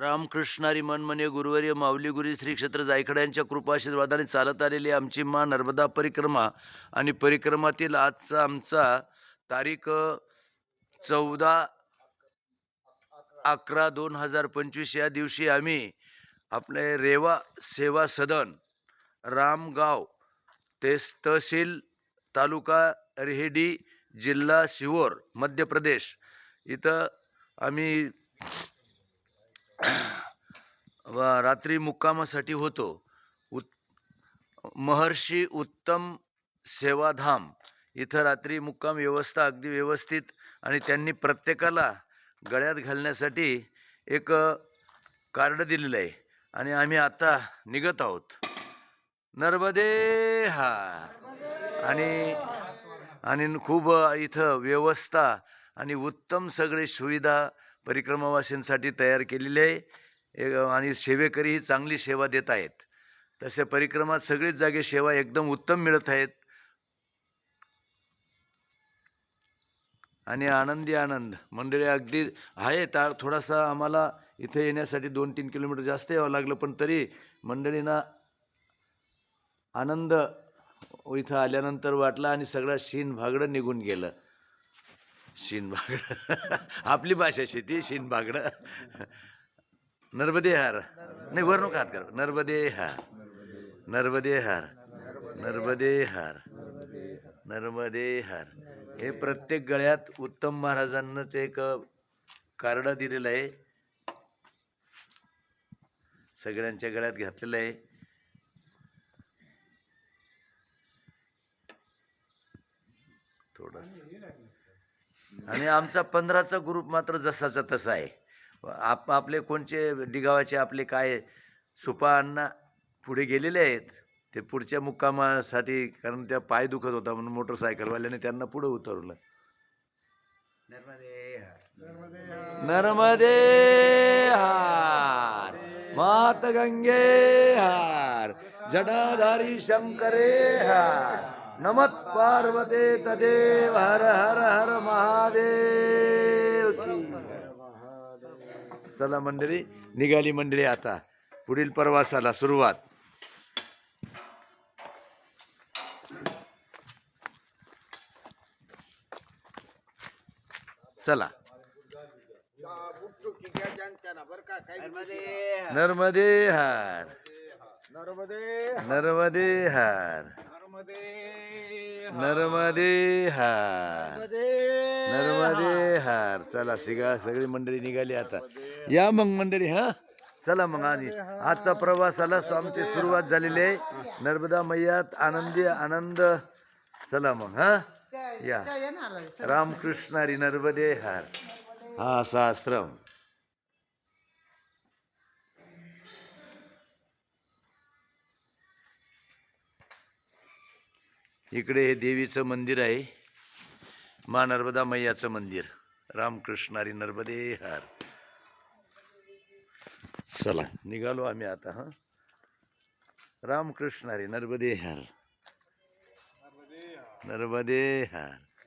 रामकृष्णारी मनमने गुरुवारी माऊली गुरी श्री क्षेत्र कृपाशीर्वादाने चालत आलेली आमची मा नर्मदा परिक्रमा आणि परिक्रमातील आजचा आमचा तारीख चौदा अकरा दोन हजार पंचवीस या दिवशी आम्ही आपले रेवा सेवा सदन रामगाव ते तहसील तालुका रेहडी जिल्हा शिवोर मध्य प्रदेश इथं आम्ही व रात्री मुक्कामासाठी होतो. उत महर्षी उत्तम सेवाधाम इथं रात्री मुक्काम व्यवस्था अगदी व्यवस्थित आणि त्यांनी प्रत्येकाला गळ्यात घालण्यासाठी एक कार्ड दिलेलं आहे आणि आम्ही आता निघत आहोत. नर्मदे हा. आणि आणि खूप इथं व्यवस्था आणि उत्तम सगळे सुविधा परिक्रमावासींसाठी तयार केलेली आहे. एक- आणि सेवेकरीही चांगली सेवा देत आहेत. तसे परिक्रमात सगळीच जागे सेवा एकदम उत्तम मिळत आहेत. आणि आनंदी आनंद. मंडळी अगदी आहे ता थोडासा आम्हाला इथे येण्यासाठी दोन तीन किलोमीटर जास्त यावं लागलं पण तरी मंडळींना आनंद इथं आल्यानंतर वाटला आणि सगळं शीन भागडं निघून गेलं. शीन भागडं. आपली भाषा शेती शीन भागडं. नर्मदे हार नाही वर नका हात कर. नर्मदे हार नर्मदे हार नर्मदे हार नर्मदे हार हे प्रत्येक गळ्यात उत्तम महाराजांनाच एक कार्ड दिलेलं आहे. सगळ्यांच्या गळ्यात घातलेलं आहे. थोडस. आणि आमचा पंधराचा ग्रुप मात्र जसाचा तसा आहे. आप आपले कोणचे डिगावाचे आपले काय सुपा अण्णा पुढे गेलेले आहेत? ते पुढच्या मुक्कामासाठी कारण त्या पाय दुखत होता म्हणून मोटरसायकलवाल्याने त्यांना पुढे उतरवलं. नर्मदे हार मात गंगे हार जडाधारी शंकरे हार नमत पार्वते तदेव हर हर हर मा चला मंडळी निघाली मंडळी आता. पुढील प्रवासाला सुरुवात. चला. नर्मदे हार. नर्मदे हार. नर्मदे हार नर्मदे हार चला शिगा सगळी मंडळी निघाली आता. या मग मंडळी हा? चला मग आणि आजचा प्रवासाला आमची सुरुवात झालेली आहे. नर्मदा मैयात आनंदी आनंद. चला मग हा? या. रामकृष्णारी नर्मदे हार हा सहस्त्रम इकडे हे देवीचं मंदिर आहे. मा नर्मदा मैयाचं मंदिर. रामकृष्णारी नर्मदे हार. चला निघालो आम्ही आता हा? रामकृष्णारी नर्मदे हार. नर्मदे हार.